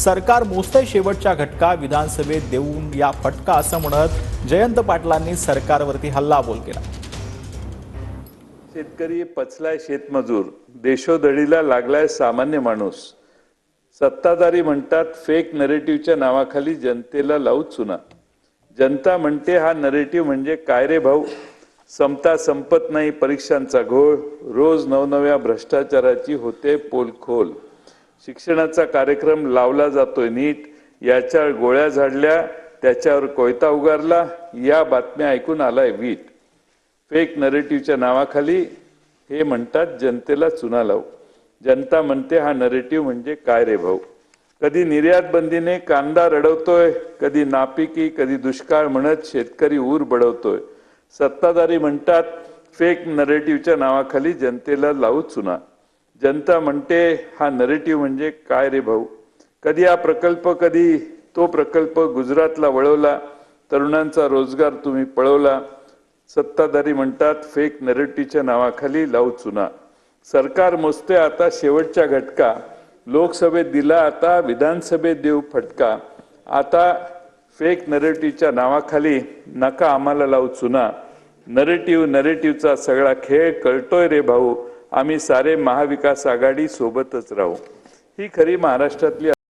सरकार मोजतंय शेवटच्या घटका विधानसभेत देऊन या फटका असं म्हणत जयंत पाटलांनी सरकारवरती हल्लाबोल केला. शेतकरी पचलाय शेतमजूर देशोधडीला लागलाय सामान्य माणूस. सत्ताधारी म्हणतात फेक नरेटिव्हच्या नावाखाली जनतेला लावू चुना. जनता म्हणते हा नरेटिव्ह म्हणजे काय रे भाऊ? संपता संपत नाही परीक्षांचा घोळ रोज नवनव्या भ्रष्टाचाराची होते पोलखोल. शिक्षणाचा कार्यक्रम लावला जातोय नीट. याच्या गोळ्या झाडल्या त्याच्यावर कोयता उगारला. या बातम्या ऐकून आलाय वीट. फेक नरेटिव्हच्या नावाखाली हे म्हणतात जनतेला चुना लावू. जनता म्हणते हा नरेटिव्ह म्हणजे काय रे भाऊ? कधी निर्यात बंदीने कांदा रडवतोय कधी नापिकी कधी दुष्काळ म्हणत शेतकरी ऊर बडवतोय. सत्ताधारी म्हणतात फेक नरेटिव्हच्या नावाखाली जनतेला लावू चुना. जनता म्हणते हा नरेटिव्ह म्हणजे काय रे भाऊ? कधी हा प्रकल्प कधी तो प्रकल्प गुजरातला वळवला तरुणांचा रोजगार तुम्ही पळवला. सत्ताधारी म्हणतात फेक नरेटिव्हच्या नावाखाली लावू चुना. सरकार मोजते आता शेवटच्या घटका. लोकसभेत दिला आता विधानसभेत देऊ फटका. आता फेक नरेटिव्हच्या नावाखाली नका आम्हाला लावू चुना. नरेटिव्ह नरेटिव्हचा सगळा खेळ कळतोय रे भाऊ. आम्ही सारे महाविकास आघाडी सोबतच राहू. ही खरी महाराष्ट्रातली